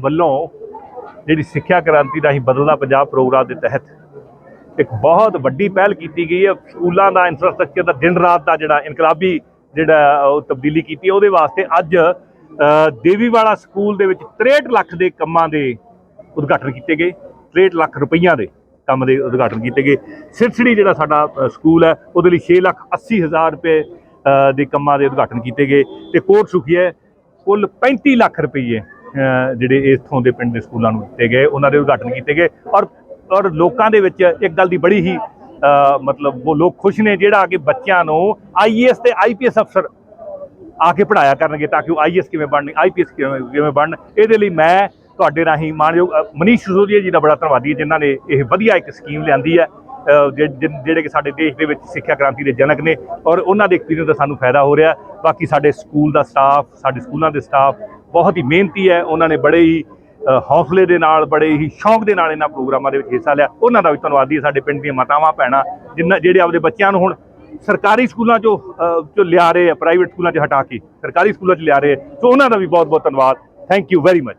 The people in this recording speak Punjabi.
ਵੱਲੋਂ ਜਿਹੜੀ ਸਿੱਖਿਆ ਕ੍ਰਾਂਤੀ ਰਾਹੀਂ ਬਦਲਦਾ ਪੰਜਾਬ ਪ੍ਰੋਗਰਾਮ ਦੇ ਤਹਿਤ ਇੱਕ ਬਹੁਤ ਵੱਡੀ ਪਹਿਲ ਕੀਤੀ ਗਈ ਹੈ। ਸਕੂਲਾਂ ਦਾ ਇਨਫਰਾਸਟ੍ਰਕਚਰ ਦਾ ਦਿਨ ਰਾਤ ਦਾ ਜਿਹੜਾ ਇਨਕਲਾਬੀ ਜਿਹੜਾ ਉਹ ਤਬਦੀਲੀ ਕੀਤੀ ਹੈ ਉਹਦੇ ਵਾਸਤੇ ਅੱਜ ਅ, ਦੇਵੀਵਾਲਾ ਸਕੂਲ ਦੇ ਵਿੱਚ 63 ਲੱਖ ਦੇ ਕੰਮਾਂ ਦੇ ਉਦਘਾਟਨ ਕੀਤੇ ਗਏ। 63 ਲੱਖ ਰੁਪਈਆ ਦੇ ਕੰਮ ਦੇ ਉਦਘਾਟਨ ਕੀਤੇ ਗਏ। ਸਿਰਸੜੀ ਜਿਹੜਾ ਸਾਡਾ ਸਕੂਲ ਹੈ ਉਹਦੇ ਲਈ 6 ਲੱਖ 80 ਹਜ਼ਾਰ ਰੁਪਏ ਦੇ ਕੰਮਾਂ ਦੇ ਉਦਘਾਟਨ ਕੀਤੇ ਗਏ। ਤੇ ਕੋਟ ਸੁਖੀਏ ਕੁੱਲ 35 ਲੱਖ ਰੁਪਏ ਜਿਹੜੇ ਇਥੋਂ ਦੇ ਪਿੰਡ ਦੇ ਸਕੂਲਾਂ ਨੂੰ ਦਿੱਤੇ ਗਏ, ਉਹਨਾਂ ਦੇ ਉਦਘਾਟਨ ਕੀਤੇ ਗਏ। ਔਰ ਔਰ ਲੋਕਾਂ ਦੇ ਵਿੱਚ ਇੱਕ ਗੱਲ ਦੀ ਬੜੀ ਹੀ ਮਤਲਬ ਉਹ ਲੋਕ ਖੁਸ਼ ਨੇ ਜਿਹੜਾ ਕਿ ਬੱਚਿਆਂ ਨੂੰ ਆਈਏਐਸ ਤੇ ਆਈਪੀਐਸ ਅਫਸਰ ਆ ਕੇ ਪੜਾਇਆ ਕਰਨਗੇ ਤਾਂ ਕਿ ਉਹ ਆਈਐਸ ਕਿਵੇਂ ਬਣਨ ਆਈਪੀਐਸ ਕਿਵੇਂ ਕਿਵੇਂ ਬਣਨ। ਇਹਦੇ ਲਈ ਮੈਂ ਤੁਹਾਡੇ ਰਾਹੀਂ ਮਾਨਯੋਗ ਮਨੀਸ਼ ਸਿਸੋਦੀਆ ਜੀ ਦਾ ਬੜਾ ਧੰਨਵਾਦੀ ਹਾਂ, ਜਿਨ੍ਹਾਂ ਨੇ ਇਹ ਵਧੀਆ ਇੱਕ ਸਕੀਮ ਲਿਆਂਦੀ ਹੈ ਜਿ- ਜਿ- ਜਿਹੜੇ ਕਿ ਸਾਡੇ ਦੇਸ਼ ਦੇ ਵਿੱਚ ਸਿੱਖਿਆ ਕ੍ਰਾਂਤੀ ਦੇ ਜਨਕ ਨੇ। ਔਰ ਉਹਨਾਂ ਦੇ ਐਕਸਪੀਰੀਅੰਸ ਦਾ ਸਾਨੂੰ ਫਾਇਦਾ ਹੋ ਰਿਹਾ। ਬਾਕੀ ਸਾਡੇ ਸਕੂਲ ਦਾ ਸਟਾਫ ਸਾਡੇ ਸਕੂਲਾਂ ਦੇ ਸਟਾਫ ਬਹੁਤ ਹੀ ਮਿਹਨਤੀ ਹੈ। ਉਹਨਾਂ ਨੇ ਬੜੇ ਹੀ ਹੌਸਲੇ ਦੇ ਨਾਲ, ਬੜੇ ਹੀ ਸ਼ੌਂਕ ਦੇ ਨਾਲ ਇਹਨਾਂ ਪ੍ਰੋਗਰਾਮਾਂ ਦੇ ਵਿੱਚ ਹਿੱਸਾ ਲਿਆ। ਉਹਨਾਂ ਦਾ ਵੀ ਧੰਨਵਾਦੀ ਹੈ ਸਾਡੇ ਪਿੰਡ ਦੀਆਂ ਮਾਤਾਵਾਂ, ਭੈਣਾਂ ਜਿਨ੍ਹਾਂ ਜਿਹੜੇ ਆਪਦੇ ਬੱਚਿਆਂ ਨੂੰ ਹੁਣ ਸਰਕਾਰੀ ਸਕੂਲਾਂ ਚੋਂ ਚੋਂ ਲਿਆ ਰਹੇ ਆ ਪ੍ਰਾਈਵੇਟ ਸਕੂਲਾਂ 'ਚ ਹਟਾ ਕੇ ਸਰਕਾਰੀ ਸਕੂਲਾਂ 'ਚ ਲਿਆ ਰਹੇ ਆ। ਸੋ ਉਹਨਾਂ ਦਾ ਵੀ ਬਹੁਤ ਬਹੁਤ ਧੰਨਵਾਦ। Thank you very much